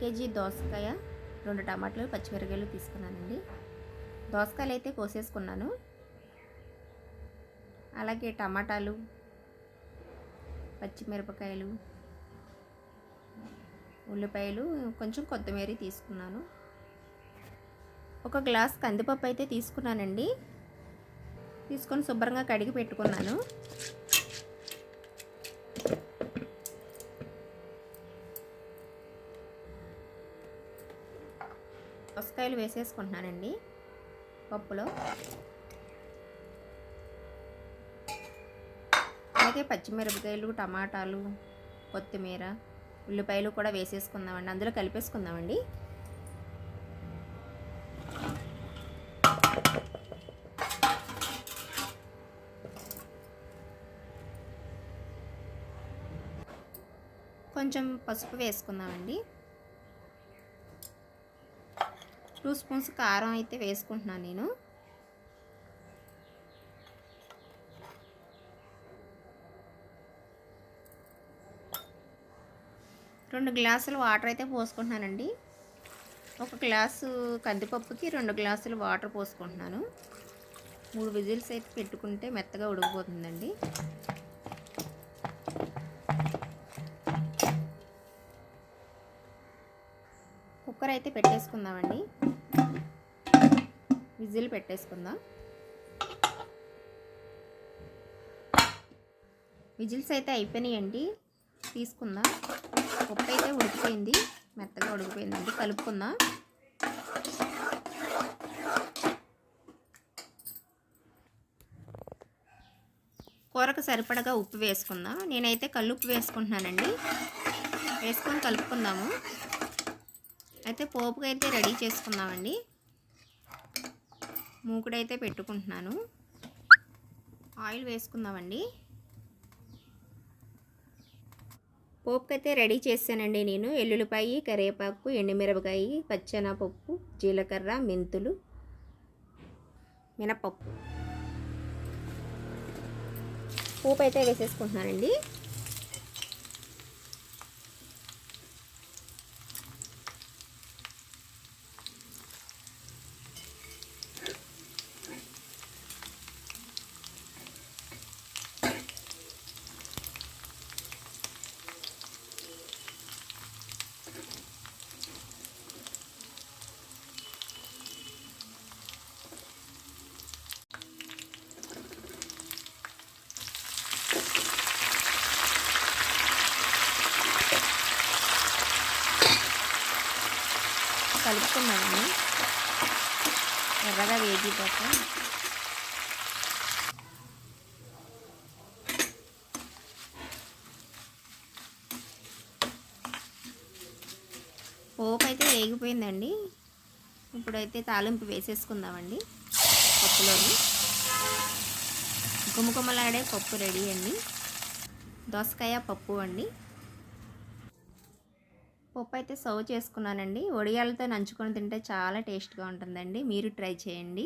KG దోసకాయ రెండు టమాటాలు పచ్చిమిరకాయలు తీసుకున్నానండి. దోసకాయలు అయితే కోసేసుకున్నాను. అలాగే టమాటాలు పచ్చిమిరపకాయలు ఉల్లిపాయలు కొంచెం కొత్తిమీర తీసుకున్నాను. ఒక గ్లాస్ కందిపప్పు అయితే తీసుకున్నానండి. తీసుకొని శుభ్రంగా కడిగి పెట్టుకున్నాను. మిరపకాయలు వేసేసుకుంటున్నానండి పప్పులో. అలాగే పచ్చిమిరపకాయలు టమాటాలు కొత్తిమీర ఉల్లిపాయలు కూడా వేసేసుకుందామండి. అందులో కలిపేసుకుందామండి. కొంచెం పసుపు వేసుకుందామండి. టూ స్పూన్స్ కారం అయితే వేసుకుంటున్నాను నేను. రెండు గ్లాసులు వాటర్ అయితే పోసుకుంటున్నానండి. ఒక గ్లాసు కందిపప్పుకి రెండు గ్లాసులు వాటర్ పోసుకుంటున్నాను. మూడు విజిల్స్ అయితే పెట్టుకుంటే మెత్తగా ఉడికిపోతుందండి. కుక్కర్ అయితే పెట్టేసుకుందామండి. విజిల్ పెట్టేసుకుందాం. విజిల్స్ అయితే అయిపోయినాయండి. తీసుకుందాం. పప్పు అయితే ఉడికిపోయింది. మెత్తగా ఉడికిపోయిందండి. కలుపుకుందాం. కూరకు సరిపడగా ఉప్పు వేసుకుందాం. నేనైతే కల్లుప్పు వేసుకుంటున్నానండి. వేసుకొని కలుపుకుందాము. అయితే పోపుకి అయితే రెడీ చేసుకుందామండి. మూకుడైతే పెట్టుకుంటున్నాను. ఆయిల్ వేసుకుందామండి. పోపుకైతే రెడీ చేశానండి నేను. ఎల్లుల్లిపాయి కరివేపాకు ఎండుమిరపకాయ పచ్చెనపప్పు జీలకర్ర మెంతులు మినపప్పు. పోపు అయితే వేసేసుకుంటున్నానండి. కలుపుకున్నాను ఎర్రగా వేగిపోతే. పోపు అయితే వేగిపోయిందండి. ఇప్పుడైతే తాలింపు వేసేసుకుందామండి పప్పులోని. గుమగుమలాడే పప్పు రెడీ అండి. దోసకాయ పప్పు అండి. పప్పు అయితే సర్వ్ చేసుకున్నానండి. వడియాలతో నంచుకొని తింటే చాలా టేస్ట్గా ఉంటుందండి. మీరు ట్రై చేయండి.